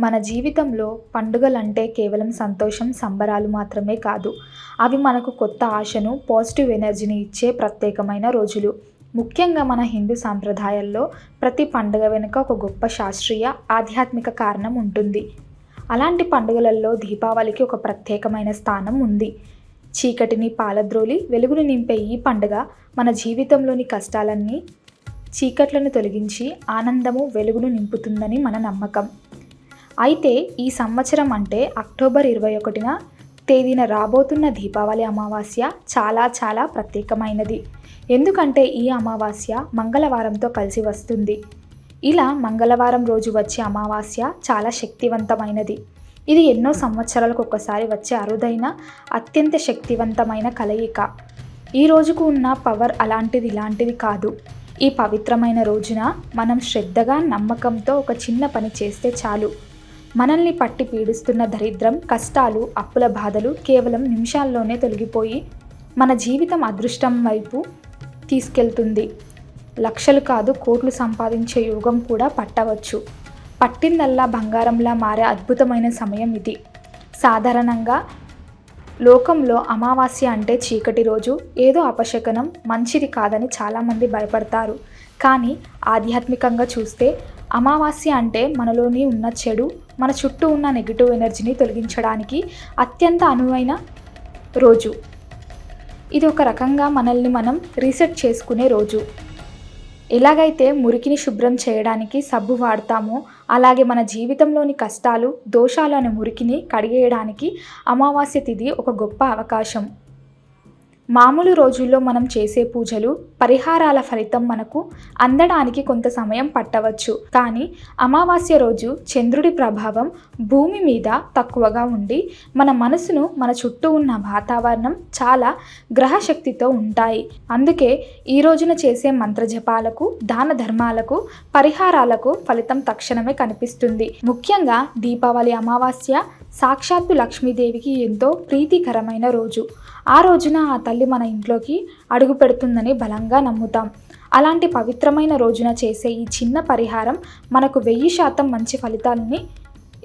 మన జీవితంలో పండుగలంటే కేవలం సంతోషం సంబరాలు మాత్రమే కాదు. అవి మనకు కొత్త ఆశను పాజిటివ్ ఎనర్జీని ఇచ్చే ప్రత్యేకమైన రోజులు. ముఖ్యంగా మన హిందూ సాంప్రదాయాల్లో ప్రతి పండుగ వెనుక ఒక గొప్ప శాస్త్రీయ ఆధ్యాత్మిక కారణం ఉంటుంది. అలాంటి పండుగలలో దీపావళికి ఒక ప్రత్యేకమైన స్థానం ఉంది. చీకటిని పాలద్రోలి వెలుగును నింపే ఈ పండుగ మన జీవితంలోని కష్టాలన్నీ చీకట్లను తొలగించి ఆనందము వెలుగును నింపుతుందని మన నమ్మకం. అయితే ఈ సంవత్సరం అంటే అక్టోబర్ ఇరవై ఒకటిన తేదీన రాబోతున్న దీపావళి అమావాస్య చాలా చాలా ప్రత్యేకమైనది. ఎందుకంటే ఈ అమావాస్య మంగళవారంతో కలిసి వస్తుంది. ఇలా మంగళవారం రోజు వచ్చే అమావాస్య చాలా శక్తివంతమైనది. ఇది ఎన్నో సంవత్సరాలకు ఒకసారి వచ్చే అరుదైన అత్యంత శక్తివంతమైన కలయిక. ఈ రోజుకు ఉన్న పవర్ అలాంటిది ఇలాంటిది కాదు. ఈ పవిత్రమైన రోజున మనం శ్రద్ధగా నమ్మకంతో ఒక చిన్న పని చేస్తే చాలు. మనల్ని పట్టి పీడిస్తున్న దరిద్రం కష్టాలు అప్పుల బాధలు కేవలం నిమిషాల్లోనే తొలగిపోయి మన జీవితం అదృష్టం వైపు తీసుకెళ్తుంది. లక్షలు కాదు కోట్లు సంపాదించే యోగం కూడా పట్టవచ్చు. పట్టిందల్లా బంగారంలా మారే అద్భుతమైన సమయం ఇది. సాధారణంగా లోకంలో అమావాస్య అంటే చీకటి రోజు ఏదో అపశకనం మంచిది కాదని చాలామంది భయపడతారు. కానీ ఆధ్యాత్మికంగా చూస్తే అమావాస్య అంటే మనలోని ఉన్న చెడు మన చుట్టూ ఉన్న నెగిటివ్ ఎనర్జీని తొలగించడానికి అత్యంత అనువైన రోజు. ఇది ఒక రకంగా మనల్ని మనం రీసెట్ చేసుకునే రోజు. ఎలాగైతే మురికిని శుభ్రం చేయడానికి సబ్బు వాడతామో అలాగే మన జీవితంలోని కష్టాలు దోషాలు అనే మురికిని కడిగేయడానికి అమావాస్య తిథి ఒక గొప్ప అవకాశం. మామూలు రోజుల్లో మనం చేసే పూజలు పరిహారాల ఫలితం మనకు అందడానికి కొంత సమయం పట్టవచ్చు. కానీ అమావాస్య రోజు చంద్రుడి ప్రభావం భూమి మీద తక్కువగా ఉండి మన మనసును మన చుట్టూ ఉన్న వాతావరణం చాలా గ్రహశక్తితో ఉంటాయి. అందుకే ఈ రోజున చేసే మంత్రజపాలకు దాన ధర్మాలకు పరిహారాలకు ఫలితం తక్షణమే కనిపిస్తుంది. ముఖ్యంగా దీపావళి అమావాస్య సాక్షాత్తు లక్ష్మీదేవికి ఎంతో ప్రీతికరమైన రోజు. ఆ రోజున ఆ తల్లి మన ఇంట్లోకి అడుగు పెడుతుందని బలంగా నమ్ముతాం. అలాంటి పవిత్రమైన రోజున చేసే ఈ చిన్న పరిహారం మనకు వెయ్యి శాతం మంచి ఫలితాలని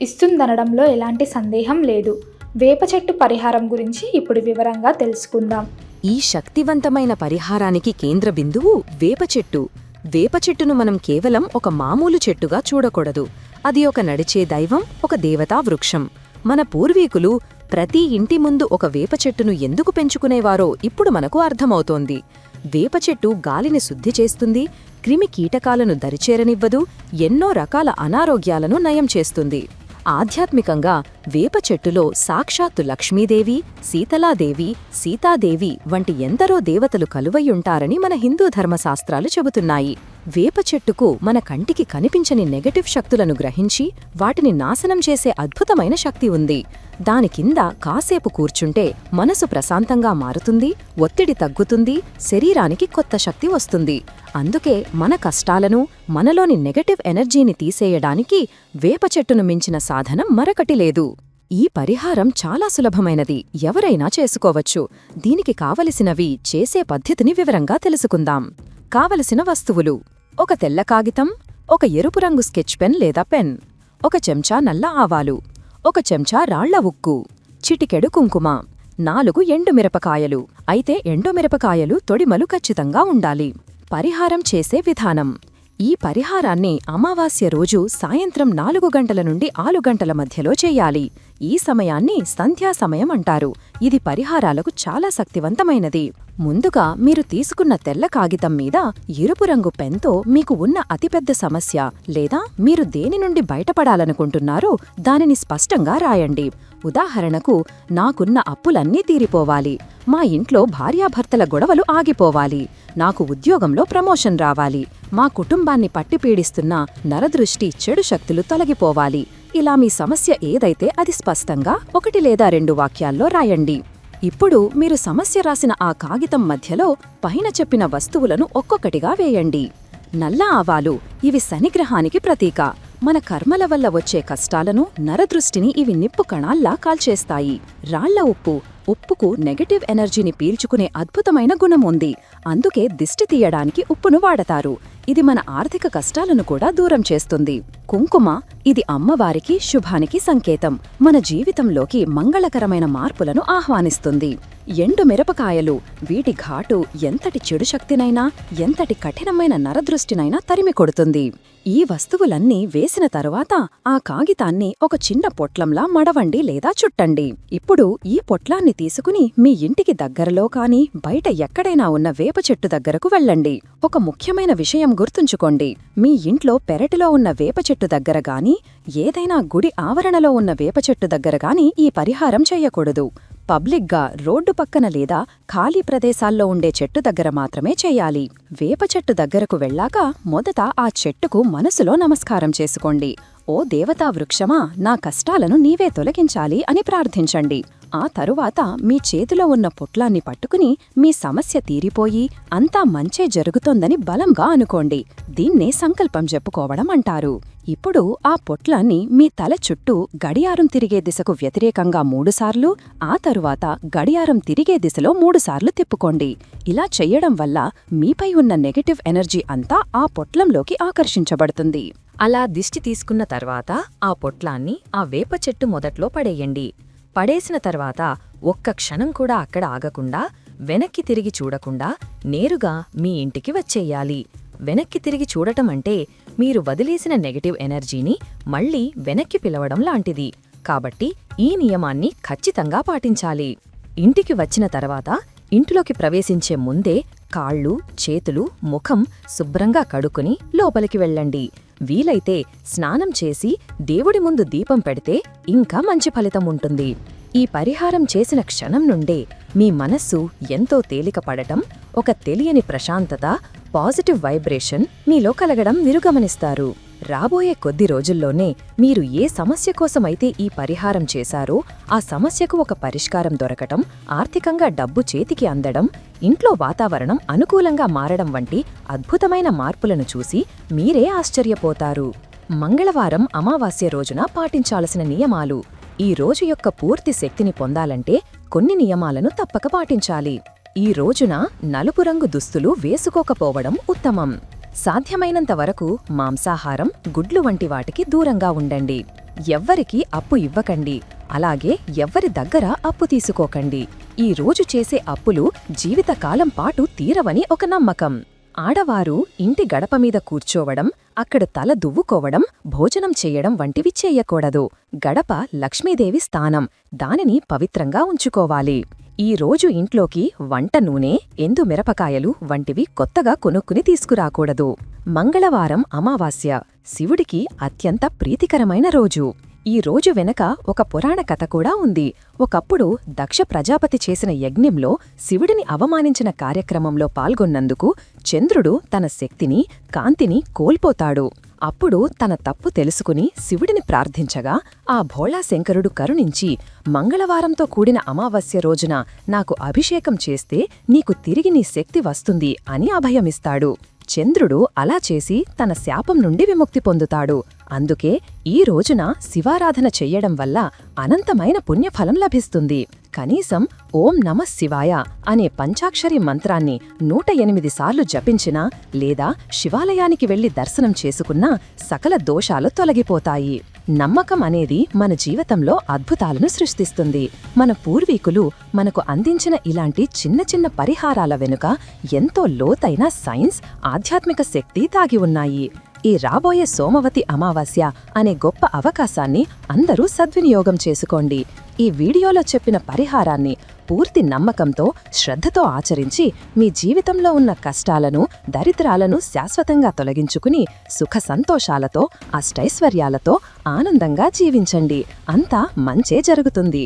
ఇస్తుందనడంలో ఎలాంటి సందేహం లేదు. వేప చెట్టు పరిహారం గురించి ఇప్పుడు వివరంగా తెలుసుకుందాం. ఈ శక్తివంతమైన పరిహారానికి కేంద్ర బిందువు వేప చెట్టు. వేప చెట్టును మనం కేవలం ఒక మామూలు చెట్టుగా చూడకూడదు. అది ఒక నడిచే దైవం ఒక దేవతా వృక్షం. మన పూర్వీకులు ప్రతి ఇంటి ముందు ఒక వేప చెట్టును ఎందుకు పెంచుకునేవారో ఇప్పుడు మనకు అర్థమవుతోంది. వేప చెట్టు గాలిని శుద్ధి చేస్తుంది క్రిమి కీటకాలను దరిచేరనివ్వదు ఎన్నో రకాల అనారోగ్యాలను నయం చేస్తుంది. ఆధ్యాత్మికంగా వేప చెట్టులో సాక్షాత్తు లక్ష్మీదేవి సీతలాదేవి సీతాదేవి వంటి ఎందరో దేవతలు కలువయ్యుంటారని మన హిందూ ధర్మశాస్త్రాలు చెబుతున్నాయి. వేప చెట్టుకు మన కంటికి కనిపించని నెగటివ్ శక్తులను గ్రహించి వాటిని నాశనం చేసే అద్భుతమైన శక్తి ఉంది. దాని కింద కాసేపు కూర్చుంటే మనసు ప్రశాంతంగా మారుతుంది ఒత్తిడి తగ్గుతుంది శరీరానికి కొత్త శక్తి వస్తుంది. అందుకే మన కష్టాలను మనలోని నెగటివ్ ఎనర్జీని తీసేయడానికి వేప చెట్టును మించిన సాధనం మరొకటి లేదు. ఈ పరిహారం చాలా సులభమైనది. ఎవరైనా చేసుకోవచ్చు. దీనికి కావలసినవి చేసే పద్ధతిని వివరంగా తెలుసుకుందాం. కావలసిన వస్తువులు ఒక తెల్ల కాగితం ఒక ఎరుపు రంగు స్కెచ్ పెన్ లేదా పెన్ ఒక చెంచా నల్ల ఆవాలు ఒక చెంచా రాళ్ళ ఉక్కు చిటికెడు కుంకుమ నాలుగు ఎండుమిరపకాయలు. అయితే ఎండుమిరపకాయలు తొడిమలు ఖచ్చితంగా ఉండాలి. పరిహారం చేసే విధానం. ఈ పరిహారాన్ని అమావాస్య రోజు సాయంత్రం నాలుగు గంటల నుండి ఆరు గంటల మధ్యలో చేయాలి. ఈ సమయాన్ని సంధ్యా సమయం అంటారు. ఇది పరిహారాలకు చాలా శక్తివంతమైనది. ముందుగా మీరు తీసుకున్న తెల్ల కాగితం మీద ఎరుపు రంగు పెన్తో మీకు ఉన్న అతిపెద్ద సమస్య లేదా మీరు దేని నుండి బయటపడాలనుకుంటున్నారో దానిని స్పష్టంగా రాయండి. ఉదాహరణకు నాకున్న అప్పులన్నీ తీరిపోవాలి. మా ఇంట్లో భార్యాభర్తల గొడవలు ఆగిపోవాలి. నాకు ఉద్యోగంలో ప్రమోషన్ రావాలి. మా కుటుంబాన్ని పట్టి పీడిస్తున్న నరదృష్టి చెడు శక్తులు తొలగిపోవాలి. ఇలా మీ సమస్య ఏదైతే అది స్పష్టంగా ఒకటి లేదా రెండు వాక్యాల్లో రాయండి. ఇప్పుడు మీరు సమస్య రాసిన ఆ కాగితం మధ్యలో పైన చెప్పిన వస్తువులను ఒక్కొక్కటిగా వేయండి. నల్ల ఆవాలు ఇవి శనిగ్రహానికి ప్రతీక. మన కర్మల వల్ల వచ్చే కష్టాలను నరదృష్టిని ఇవి నిప్పు కణాల్లా కాల్చేస్తాయి. రాళ్ళ ఉప్పు ఉప్పుకు నెగటివ్ ఎనర్జీని పీల్చుకునే అద్భుతమైన గుణం ఉంది. అందుకే దిష్టి తీయడానికి ఉప్పును వాడతారు. ఇది మన ఆర్థిక కష్టాలను కూడా దూరం చేస్తుంది. కుంకుమ ఇది అమ్మవారికి శుభానికి సంకేతం. మన జీవితంలోకి మంగళకరమైన మార్పులను ఆహ్వానిస్తుంది. ఎండు మిరపకాయలు వీటి ఘాటు ఎంతటి చెడు శక్తినైనా ఎంతటి కఠినమైన నరదృష్టినైనా తరిమి కొడుతుంది. ఈ వస్తువులన్నీ వేసిన తరువాత ఆ కాగితాన్ని ఒక చిన్న పొట్లంలా మడవండి లేదా చుట్టండి. ఇప్పుడు ఈ పొట్లాన్ని తీసుకుని మీ ఇంటికి దగ్గరలో కాని బయట ఎక్కడైనా ఉన్న వేప చెట్టు దగ్గరకు వెళ్ళండి. ఒక ముఖ్యమైన విషయం గుర్తుంచుకోండి. మీ ఇంట్లో పెరటిలో ఉన్న వేప చెట్టు దగ్గర గాని ఏదైనా గుడి ఆవరణలో ఉన్న వేప చెట్టు దగ్గర గాని ఈ పరిహారం చెయ్యకూడదు పబ్లిక్గా రోడ్డు పక్కన లేదా ఖాళీ ప్రదేశాల్లో ఉండే చెట్టు దగ్గర మాత్రమే చేయాలి. వేప చెట్టు దగ్గరకు వెళ్ళాక మొదట ఆ చెట్టుకు మనసులో నమస్కారం చేసుకోండి. ఓ దేవతా వృక్షమా నా కష్టాలను నీవే తొలగించాలి అని ప్రార్థించండి. ఆ తరువాత మీ చేతిలో ఉన్న పొట్లాన్ని పట్టుకుని మీ సమస్య తీరిపోయి అంతా మంచే జరుగుతోందని బలంగా అనుకోండి. దీన్నే సంకల్పం చెప్పుకోవడం అంటారు. ఇప్పుడు ఆ పొట్లాన్ని మీ తల చుట్టూ గడియారం తిరిగే దిశకు వ్యతిరేకంగా మూడుసార్లు ఆ తరువాత గడియారం తిరిగే దిశలో మూడుసార్లు తిప్పుకోండి. ఇలా చెయ్యడం వల్ల మీపై ఉన్న నెగటివ్ ఎనర్జీ అంతా ఆ పొట్లంలోకి ఆకర్షించబడుతుంది. అలా దిష్టి తీసుకున్న తర్వాత ఆ పొట్లాన్ని ఆ వేప చెట్టు మొదట్లో పడేయండి. పడేసిన తర్వాత ఒక్క క్షణం కూడా అక్కడ ఆగకుండా వెనక్కి తిరిగి చూడకుండా నేరుగా మీ ఇంటికి వచ్చేయాలి. వెనక్కి తిరిగి చూడటం అంటే మీరు వదిలేసిన నెగటివ్ ఎనర్జీని మళ్ళీ వెనక్కి పిలవడం లాంటిది. కాబట్టి ఈ నియమాన్ని ఖచ్చితంగా పాటించాలి. ఇంటికి వచ్చిన తర్వాత ఇంటిలోకి ప్రవేశించే ముందే కాళ్ళు చేతులు ముఖం శుభ్రంగా కడుక్కుని లోపలికి వెళ్ళండి. వీలైతే స్నానం చేసి దేవుడి ముందు దీపం పెడితే ఇంకా మంచి ఫలితం ఉంటుంది. ఈ పరిహారం చేసిన క్షణం నుండే మీ మనస్సు ఎంతో తేలిక పడటం ఒక తెలియని ప్రశాంతత పాజిటివ్ వైబ్రేషన్ మీలో కలగడం మీరు గమనిస్తారు. రాబోయే కొద్ది రోజుల్లోనే మీరు ఏ సమస్య కోసమైతే ఈ పరిహారం చేశారో ఆ సమస్యకు ఒక పరిష్కారం దొరకటం ఆర్థికంగా డబ్బు చేతికి అందడం ఇంట్లో వాతావరణం అనుకూలంగా మారడం వంటి అద్భుతమైన మార్పులను చూసి మీరే ఆశ్చర్యపోతారు. మంగళవారం అమావాస్య రోజున పాటించాల్సిన నియమాలు. ఈ రోజు యొక్క పూర్తి శక్తిని పొందాలంటే కొన్ని నియమాలను తప్పక పాటించాలి. ఈ రోజున నలుపు రంగు దుస్తులు వేసుకోకపోవడం ఉత్తమం. సాధ్యమైనంత వరకు మాంసాహారం గుడ్లు వంటి వాటికి దూరంగా ఉండండి. ఎవ్వరికీ అప్పు ఇవ్వకండి. అలాగే ఎవ్వరి దగ్గర అప్పు తీసుకోకండి. ఈ రోజు చేసే అప్పులు జీవితకాలం పాటు తీరవని ఒక నమ్మకం. ఆడవారు ఇంటి గడప మీద కూర్చోవడం అక్కడ తల దువ్వుకోవడం భోజనం చెయ్యడం వంటివి చెయ్యకూడదు గడప లక్ష్మీదేవి స్థానం. దానిని పవిత్రంగా ఉంచుకోవాలి. ఈ రోజు ఇంట్లోకి వంట నూనె ఎందు మిరపకాయలు వంటివి కొత్తగా కొనుక్కుని తీసుకురాకూడదు. మంగళవారం అమావాస్య. శివుడికి అత్యంత ప్రీతికరమైన రోజు. ఈ రోజు వెనక ఒక పురాణ కథ కూడా ఉంది. ఒకప్పుడు దక్ష ప్రజాపతి చేసిన యజ్ఞంలో శివుడిని అవమానించిన కార్యక్రమంలో పాల్గొన్నందుకు చంద్రుడు తన శక్తిని కాంతిని కోల్పోతాడు. అప్పుడు తన తప్పు తెలుసుకుని శివుడిని ప్రార్థించగా ఆ భోళాశంకరుడు కరుణించి మంగళవారంతో కూడిన అమావాస్య రోజున నాకు అభిషేకం చేస్తే నీకు తిరిగి నీ శక్తి వస్తుంది అని అభయమిస్తాడు. చంద్రుడు అలా చేసి తన శాపం నుండి విముక్తి పొందుతాడు. అందుకే ఈ రోజున శివారాధన చెయ్యడం వల్ల అనంతమైన పుణ్యఫలం లభిస్తుంది. కనీసం ఓం నమ శివాయ అనే పంచాక్షరి మంత్రాన్ని నూట ఎనిమిది సార్లు జపించినా లేదా శివాలయానికి వెళ్ళి దర్శనం చేసుకున్నా సకల దోషాలు తొలగిపోతాయి. నమ్మకం అనేది మన జీవితంలో అద్భుతాలను సృష్టిస్తుంది. మన పూర్వీకులు మనకు అందించిన ఇలాంటి చిన్న చిన్న పరిహారాల వెనుక ఎంతో లోతైన సైన్స్ ఆధ్యాత్మిక శక్తి దాగి ఉన్నాయి. ఈ రాబోయే సోమవతి అమావాస్య అనే గొప్ప అవకాశాన్ని అందరూ సద్వినియోగం చేసుకోండి. ఈ వీడియోలో చెప్పిన పరిహారాన్ని పూర్తి నమ్మకంతో శ్రద్ధతో ఆచరించి మీ జీవితంలో ఉన్న కష్టాలను దరిద్రాలను శాశ్వతంగా తొలగించుకుని సుఖ సంతోషాలతో అష్టైశ్వర్యాలతో ఆనందంగా జీవించండి. అంతా మంచే జరుగుతుంది.